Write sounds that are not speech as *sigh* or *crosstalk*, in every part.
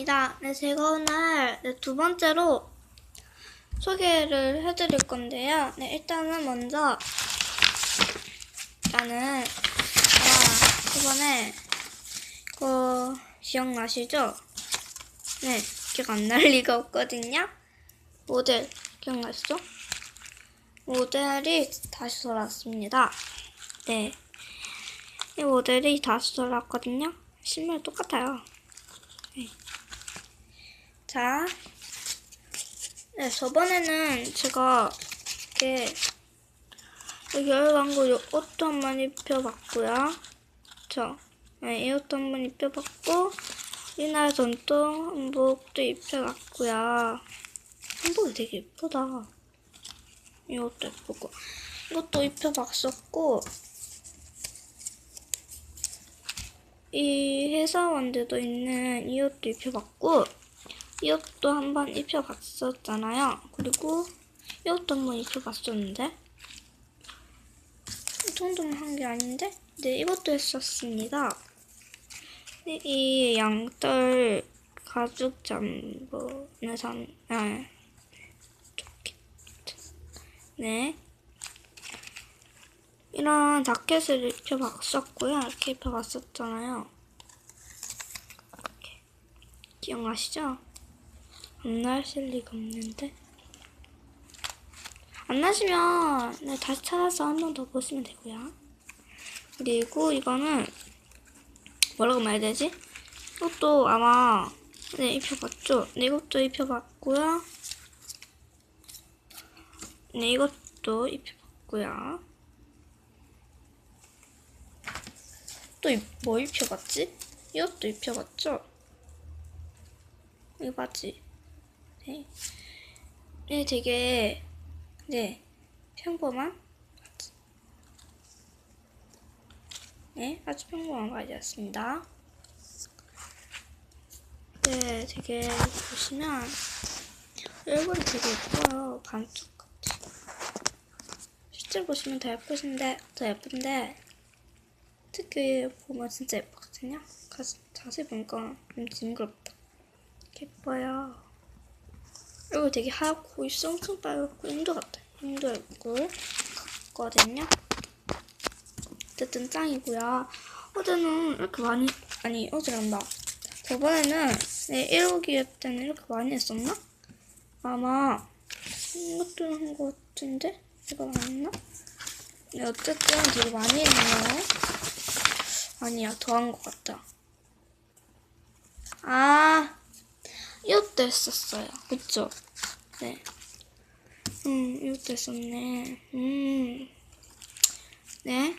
반갑습니다. 네, 제가 오늘 네, 두 번째로 소개를 해드릴 건데요. 네, 일단은 먼저 나는 아, 이번에 그 기억나시죠? 네, 기억 안 날 *laughs* 리가 없거든요. 모델 기억나시죠? 모델이 다시 돌아왔습니다. 네, 이 모델이 다시 돌아왔거든요. 실물 똑같아요. 자, 네, 저번에는 제가 이렇게 여기 광고 이 옷도 한 번 입혀봤고요. 저, 네, 이 옷도 한 번 입혀봤고, 이날 전통 한복도 입혀봤고요. 한복이 되게 예쁘다. 이 옷도 예쁘고, 이것도 입혀봤었고, 이 회사원들도 있는 이 옷도 입혀봤고, 이 옷도 한번 입혀봤었잖아요. 그리고 이 옷도 한번 입혀봤었는데 이 정도만 한게 아닌데 네 이것도 했었습니다. 네, 이 양털 가죽 잠보는 산, 아. 네. 이런 자켓을 입혀봤었고요. 이렇게 입혀봤었잖아요. 기억나시죠? 안 나실 리가 없는데. 안 나시면 네, 다시 찾아서 한 번 더 보시면 되고요. 그리고 이거는 뭐라고 말해야 되지? 이것도 아마 네 입혀봤죠? 네 이것도 입혀봤고요. 네 이것도 입혀봤고요. 또 뭐 입혀봤지? 이것도 입혀봤죠? 이 바지. 네. 네, 되게, 네, 평범한. 네, 아주 평범한 바지였습니다. 네, 되게 보시면, 얼굴이 되게 예뻐요. 반쪽 같이. 실제로 보시면 더 예쁘신데, 더 예쁜데, 특히 보면 진짜 예쁘거든요. 가- 자세히 보니까 좀 징그럽다. 예뻐요. 그리고 되게 하얗고 입술 엄청 빨갛고 인도 같아요. 인도 얼굴 같거든요. 어쨌든 짱이고요. 어제는 이렇게 많이 아니 어제란다. 저번에는 네 1호기 때는 이렇게 많이 했었나? 아마 이것도 한 것 같은데 이거 맞나? 네 어쨌든 되게 많이 했네요. 아니야 더 한 것 같다. 아 이것도 했었어요. 그쵸? 네. 음, 이것도 했었네. 음. 네.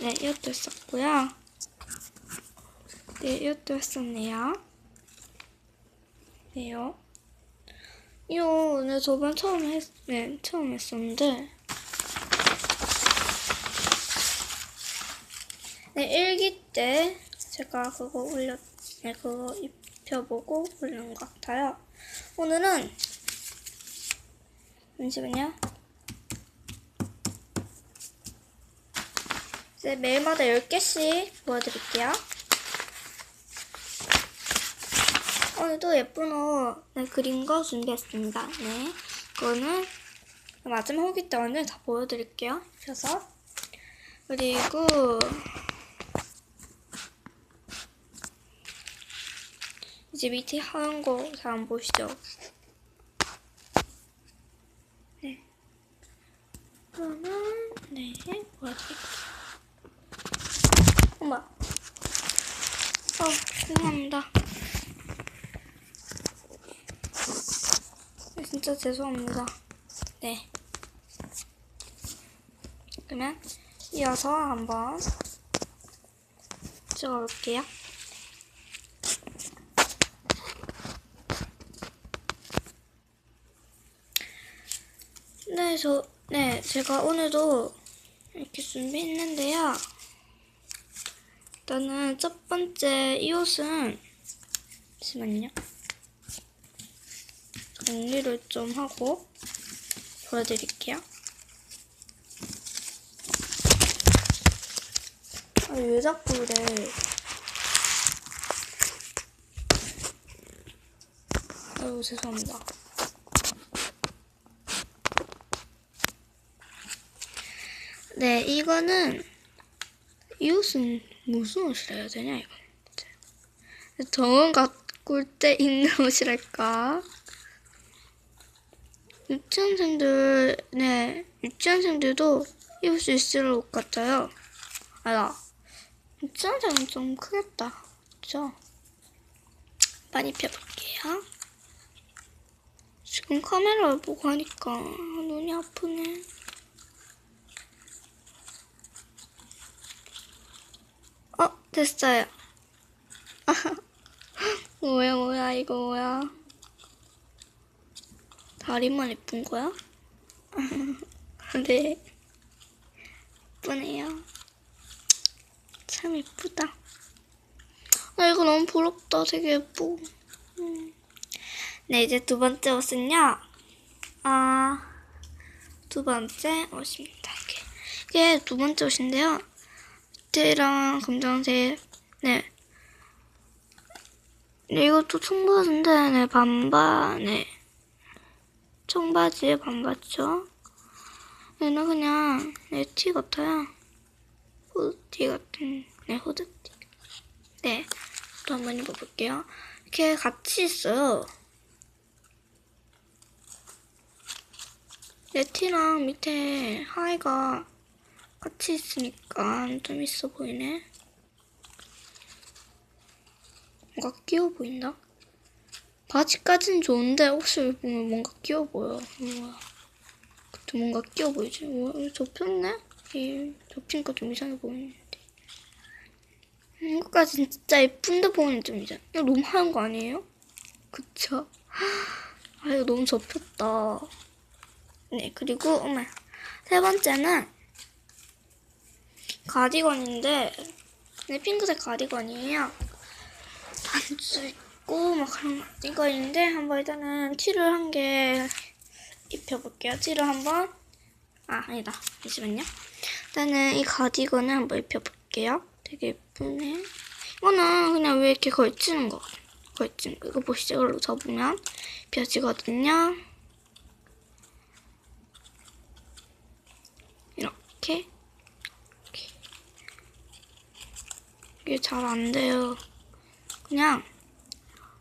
네, 이것도 했었고요. 네, 이것도 했었네요. 네요. 이거, 네, 저번 처음 했, 네, 처음 했었는데. 네, 일기 때 제가 그거 올렸, 네, 그거 입혀보고 올린 것 같아요. 오늘은, 잠시만요. 이제 매일마다 10개씩 보여드릴게요. 오늘도 예쁜 옷 네, 그린 거 준비했습니다. 네. 그거는 마지막 후기 때 오늘 다 보여드릴게요. 입혀서. 그리고, 이제 밑에 하얀 거잘 안 보이시죠? 네. 그러면 네 보여드릴게요. 엄마. 어, 죄송합니다. 네, 진짜 죄송합니다. 네. 그러면 이어서 한번 찍어볼게요. 네, 저, 네, 제가 오늘도 이렇게 준비했는데요. 일단은 첫 번째 이 옷은, 잠시만요. 정리를 좀 하고 보여드릴게요. 아, 왜 자꾸 그래. 아유, 죄송합니다. 네, 이거는 이 옷은 무슨 옷이라 해야 되냐 이거. 정원 가꿀 때 입는 *laughs* 옷이랄까. 유치원생들, 네, 유치원생들도 입을 수 있을 옷 같아요. 아야, 유치원생은 좀 크겠다. 그죠? 많이 펴볼게요. 지금 카메라를 보고 하니까 눈이 아프네. 어, 됐어요. *laughs* 뭐야, 뭐야, 이거 뭐야. 다리만 예쁜 거야? *laughs* 네. 예쁘네요. 참 예쁘다. 아, 이거 너무 부럽다. 되게 예뻐. 음. 네, 이제 두 번째 옷은요. 아, 두 번째 옷입니다. 이게 두 번째 옷인데요. 밑에랑 검정색, 네. 네, 이것도 청바지인데, 네, 반반, 네. 청바지에 반바죠. 얘는 그냥, 네, 티 같아요. 후드티 같은, 네, 후드티. 네, 또 한번 입어볼게요. 이렇게 같이 있어요. 네, 티랑 밑에 하의가 같이 있으니까 좀 있어 보이네. 뭔가 귀여워 보인다. 바지까지는 좋은데 옷을 보면 뭔가 귀여워 보여. 뭐야. 그때 뭔가 귀여워 보이지? 뭐, 접혔네? 이 접히니까 좀 이상해 보이는데. 이거까지 진짜 예쁜데 보면 좀 이상. 이거 너무 하얀 거 아니에요? 그쵸? 아 이거 너무 접혔다. 네 그리고 어머 세 번째는 가디건인데 네 핑크색 가디건이에요. 단추 있고 막 그런 이거인데 한번 일단은 티를 한 개 입혀볼게요. 티를 한번 아 아니다 잠시만요. 일단은 이 가디건을 한번 입혀볼게요. 되게 예쁘네. 이거는 그냥 왜 이렇게 걸치는 거 걸치는 거 이거 보시죠. 이걸로 접으면 펴지거든요. 이렇게 이게 잘 안 돼요. 그냥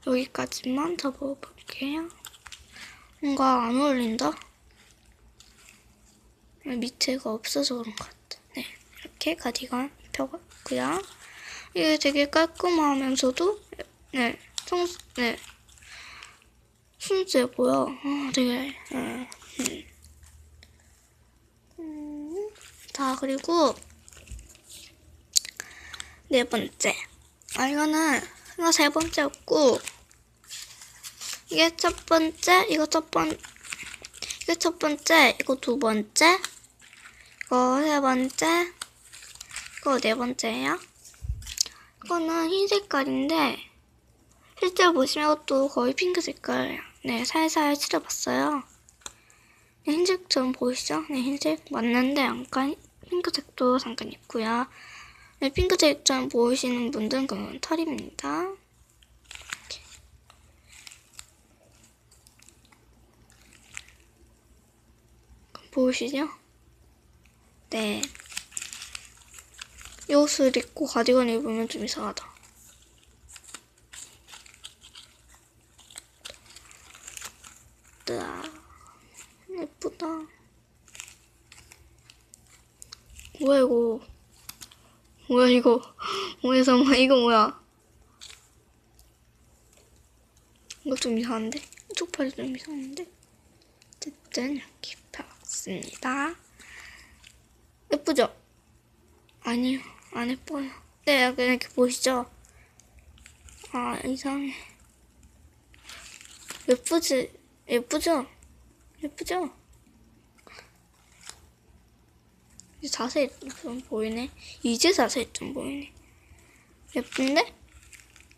여기까지만 접어볼게요. 뭔가 안 어울린다? 밑에가 없어서 그런 것 같아. 네, 이렇게 가디건 펴봤고요. 이게 되게 깔끔하면서도 네, 청, 네, 순수해 보여. 아, 되게 네. 음. 음, 자 그리고 네 번째. 아 이거는 이거 세 번째였고 이게 첫 번째, 이거 첫 번, 이게 첫 번째, 이거 두 번째, 이거 세 번째, 이거 네 번째예요. 이거는 흰 색깔인데 실제로 보시면 이것도 거의 핑크 색깔. 네, 살살 칠해봤어요. 네, 흰색처럼 보이시죠? 네, 흰색 맞는데 약간 핑크색도 잠깐 있고요. 네, 핑크색처럼 보이시는 분들은 그건 털입니다. 보이시죠? 네. 이 옷을 입고 가디건 입으면 좀 이상하다. 뜨아. 예쁘다. 뭐야, 이거. 뭐야, 이거. 뭐야, 잠깐만, 이거 뭐야. 이거 좀 이상한데? 이쪽 팔이 좀 이상한데? 어쨌든, 이렇게 펴봤습니다. 예쁘죠? 아니요, 안 예뻐요. 네, 그냥 이렇게 보시죠. 아, 이상해. 예쁘지? 예쁘죠? 예쁘죠? 이제 자세히 좀 보이네. 이제 자세히 좀 보이네. 예쁜데?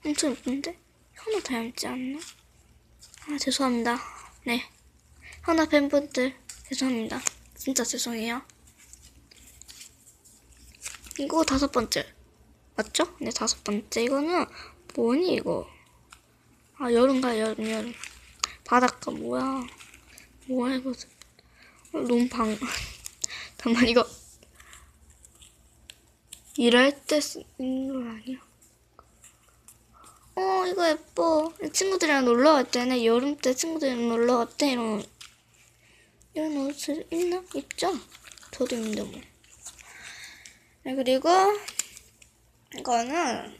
엄청 예쁜데? 하나 닮지 않나? 아, 죄송합니다. 네. 하나 팬분들, 죄송합니다. 진짜 죄송해요. 이거 다섯 번째. 맞죠? 네, 다섯 번째. 이거는 뭐니, 이거? 아, 여름가, 여름, 여름. 바닷가, 뭐야. 뭐야, *laughs* 이거. 어, 너무 방, 잠깐, 이거. 일할 때 쓰는 거 아니야? 어, 이거 예뻐. 친구들이랑 놀러 갈 때는 여름 때 친구들이랑 놀러 갈때 이런, 이런 옷을 입나? 입죠? 저도 입는데 뭐. 네, 그리고 이거는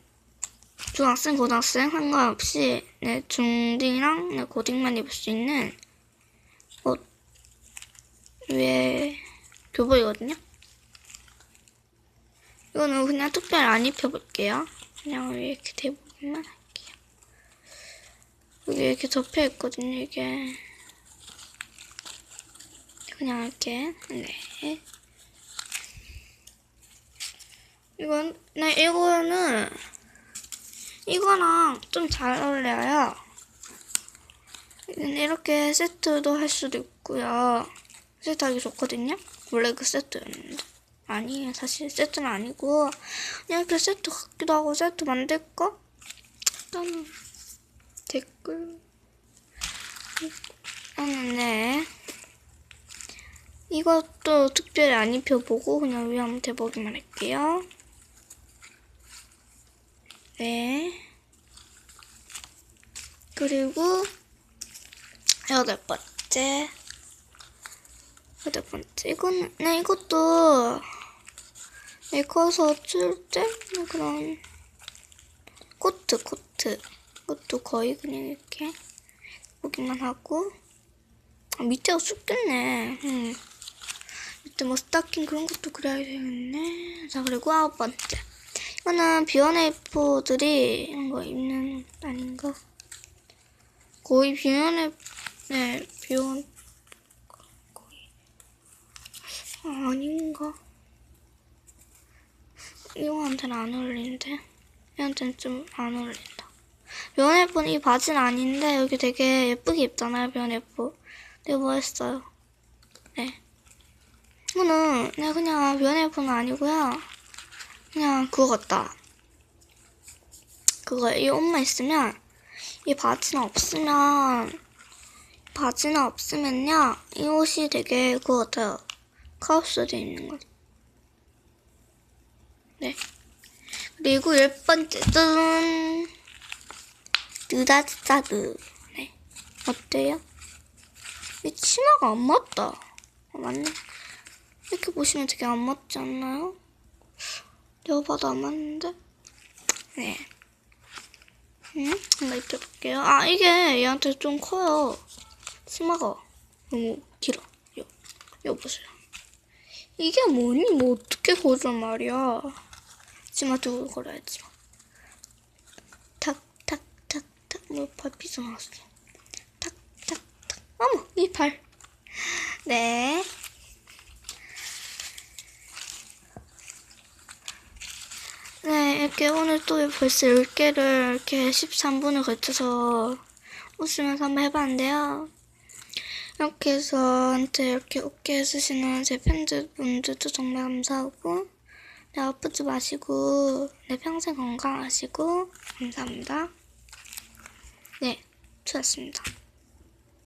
중학생, 고등학생 상관없이 네, 중딩이랑 네, 고딩만 입을 수 있는 옷 위에 교복이거든요. 이거는 그냥 특별히 안 입혀볼게요. 그냥 이렇게 대보기만 할게요. 여기 이렇게 접혀 있거든요, 이게. 그냥 이렇게, 네. 이건, 네, 이거는, 이거랑 좀 잘 어울려요. 이렇게 세트도 할 수도 있고요. 세트하기 좋거든요. 원래 그 세트였는데. 아니에요. 사실 세트는 아니고 그냥 이렇게 세트 같기도 하고 세트 만들까? 일단 댓글 일단은 네 이것도 특별히 안 입혀보고 그냥 위에 대보기만 할게요. 네 그리고 여덟 번째 여덟 번째 이거는 네 이것도 네 커서 쓸때? 그런 코트 코트. 이것도 거의 그냥 이렇게 보기만 하고. 아, 밑에가 춥겠네. 음. 밑에 뭐 스타킹 그런 것도 그려야 되겠네. 자 그리고 아홉 번째. 이거는 비원에이포들이 이런 거 입는 옷 아닌가 거의 비원에 네 비원 아, 아닌가? 이거한테는 안 어울리는데? 얘한테는 좀 안 어울린다. 면예쁜 이 바지는 아닌데 여기 되게 예쁘게 입잖아요, 면예쁘. 뭐 했어요? 네. 이거는 내가 그냥 면예쁘는 아니고요. 그냥 그거 같다. 그거 이 옷만 있으면 이 바지는 없으면 바지는 없으면요 이 옷이 되게 그거 같아요. 카우스도 있는 거. 네. 그리고 열 번째는 느다스타드. 네. 어때요? 이 치마가 안 맞다. 아, 맞네. 이렇게 보시면 되게 안 맞지 않나요? 내가 봐도 안 맞는데? 네. 음? 한번 입혀볼게요. 아, 이게 얘한테 좀 커요. 치마가 너무 길어. 요, 요 보세요. 이게 뭐니? 뭐 어떻게 걸어 말이야. 두고 걸어야지. 탁, 탁, 탁, 탁. 뭐발 삐져 나왔어. 탁, 탁, 탁. 어머, 이 발. 네. 네, 이렇게 오늘 또 벌써 10개를 이렇게 13분을 거쳐서 웃으면서 한번 해봤는데요. 이렇게 해서 한테 이렇게 웃게 해주시는 제 팬들분들도 정말 감사하고 네, 아프지 마시고 네, 평생 건강하시고 감사합니다. 네, 수고하셨습니다.